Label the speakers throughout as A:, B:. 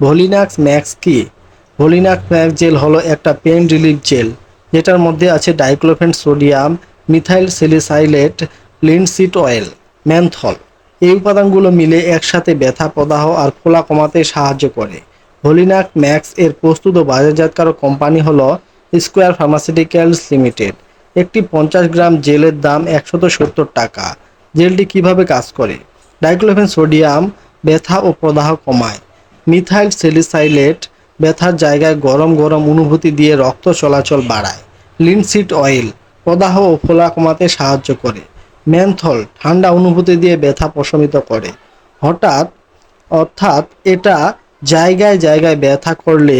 A: ভলিনাক্স max কি? ভলিনাক্স max jail হলো একটা পেন রিলিফ জেল, যেটার মধ্যে আছে diclofenac, sodium, methyl salicylate linseed oil menthol এই উপাদানগুলো মিলে একসাথে ব্যথা, প্রদাহ আর ফোলা কমাতে সাহায্য করে। ভলিনাক ম্যাক্স এর প্রস্তুত ও বাজারজাতকারক কোম্পানি হলো স্কোয়ার ফার্মাসিউটিক্যালস লিমিটেড। একটি পঞ্চাশ গ্রাম জেলের দাম একশত সত্তর টাকা। জেলটি কীভাবে কাজ করে? ডাইক্লোফেন, সোডিয়াম, ব্যথা ও প্রদাহ কমায়। মিথাইল সেলিসাইলেট ব্যথার জায়গায় গরম গরম অনুভূতি দিয়ে রক্ত চলাচল বাড়ায়। লিনসিড অয়েল প্রদাহ ও ফোলা কমাতে সাহায্য করে। ম্যানথল ঠান্ডা অনুভূতি দিয়ে ব্যথা প্রশমিত করে। হঠাৎ, অর্থাৎ এটা জায়গায় জায়গায় ব্যথা করলে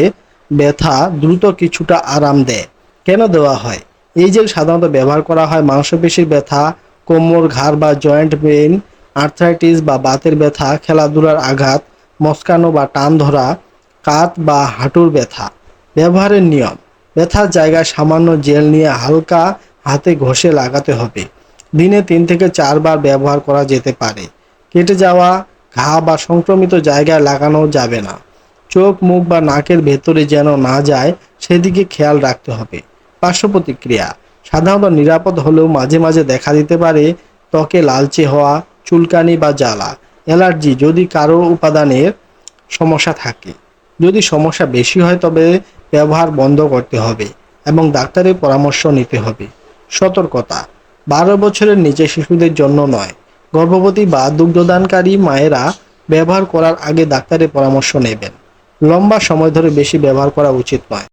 A: ব্যথা দ্রুত কিছুটা আরাম দেয়। কেন দেওয়া হয়? এই জেল সাধারণত ব্যবহার করা হয় মাংসপেশির ব্যথা, কোমর, ঘাড় বা জয়েন্ট পেইন, আর্থ্রাইটিস বা বাতের ব্যথা, খেলাধুলার আঘাত মস্কানো বা টান ধরা কাত বা হাঁটুর ব্যথা। ব্যবহারের নিয়ম, ব্যথার জায়গায় সামান্য জেল নিয়ে হালকা হাতে ঘষে লাগাতে হবে। দিনে তিন থেকে চারবার ব্যবহার করা যেতে পারে। কেটে যাওয়া, ঘা বা সংক্রমিত জায়গায় লাগানো যাবে না। চোখ, মুখ বা নাকের ভেতরে যেন না যায়, সেদিকে খেয়াল রাখতে হবে। পার্শ্ব প্রতিক্রিয়া, সাধারণত নিরাপদ হলেও মাঝে মাঝে দেখা দিতে পারে ত্বকে লালচে হওয়া, চুলকানি বা জ্বালা। অ্যালার্জি যদি কারও উপাদানের সমস্যা থাকে। যদি সমস্যা বেশি হয় তবে ব্যবহার বন্ধ করতে হবে এবং ডাক্তারের পরামর্শ নিতে হবে। সতর্কতা, বারো বছরের নিচে শিশুদের জন্য নয়। গর্ভবতী বা দুগ্ধদানকারী মায়েরা ব্যবহার করার আগে ডাক্তারের পরামর্শ নেবেন। লম্বা সময় ধরে বেশি ব্যবহার করা উচিত নয়।